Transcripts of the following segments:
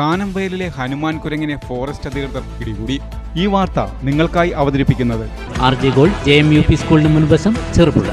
കാനംവയലിലെ ഹനുമാൻ കുരങ്ങിനെ ഫോറസ്റ്റ് അധികൃതർ പിടികൂടി. ഈ വാർത്ത നിങ്ങൾക്കായി അവതരിപ്പിക്കുന്നത്. R J Gold J M U P സ്കൂളിന് മുൻവശം ചെറുപുഴ.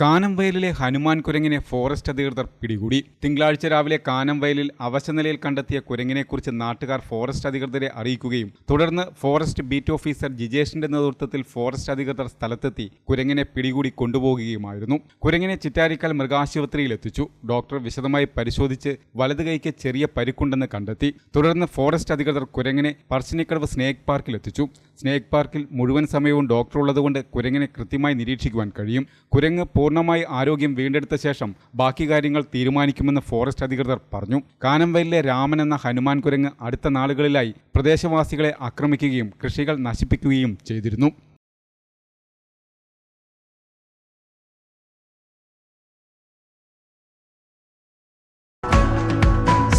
കാനംവയലിലെ ഹനുമാൻ കുരങ്ങിനെ ഫോറസ്റ്റ് അധികൃതർ പിടികൂടി. തിങ്കളാഴ്ച രാവിലെ കാനംവയലിൽ അവശനിലയിൽ കണ്ടെത്തിയ കുരങ്ങിനെക്കുറിച്ച് നാട്ടുകാർ ഫോറസ്റ്റ് അധികൃതരെ അറിയിക്കുകയും തുടർന്ന് ഫോറസ്റ്റ് ബീറ്റ് ഓഫീസർ ജിജേഷിന്റെ നേതൃത്വത്തിൽ ഫോറസ്റ്റ് അധികൃതർ സ്ഥലത്തെത്തി കുരങ്ങിനെ പിടികൂടി കൊണ്ടുപോകുകയുമായിരുന്നു. കുരങ്ങിനെ ചിറ്റാരിക്കാൽ മൃഗാശുപത്രിയിൽ എത്തിച്ചു. ഡോക്ടർ വിശദമായി പരിശോധിച്ച് വലത് കൈക്ക് ചെറിയ പരിക്കുണ്ടെന്ന് കണ്ടെത്തി. തുടർന്ന് ഫോറസ്റ്റ് അധികൃതർ കുരങ്ങിനെ പറശ്ശിനിക്കടവ് സ്നേക് പാർക്കിൽ എത്തിച്ചു. സ്നേക് പാർക്കിൽ മുഴുവൻ സമയവും ഡോക്ടർ ഉള്ളതുകൊണ്ട് കുരങ്ങിനെ കൃത്യമായി നിരീക്ഷിക്കുവാൻ കഴിയും. കുരങ്ങ് പൂർണമായി ആരോഗ്യം വീണ്ടെടുത്ത ശേഷം ബാക്കി കാര്യങ്ങൾ തീരുമാനിക്കുമെന്ന് ഫോറസ്റ്റ് അധികൃതർ പറഞ്ഞു. കാനംവയലിലെ രാമൻ എന്ന ഹനുമാൻ കുരങ്ങ് അടുത്ത നാളുകളിലായി പ്രദേശവാസികളെ ആക്രമിക്കുകയും കൃഷികൾ നശിപ്പിക്കുകയും ചെയ്തിരുന്നു.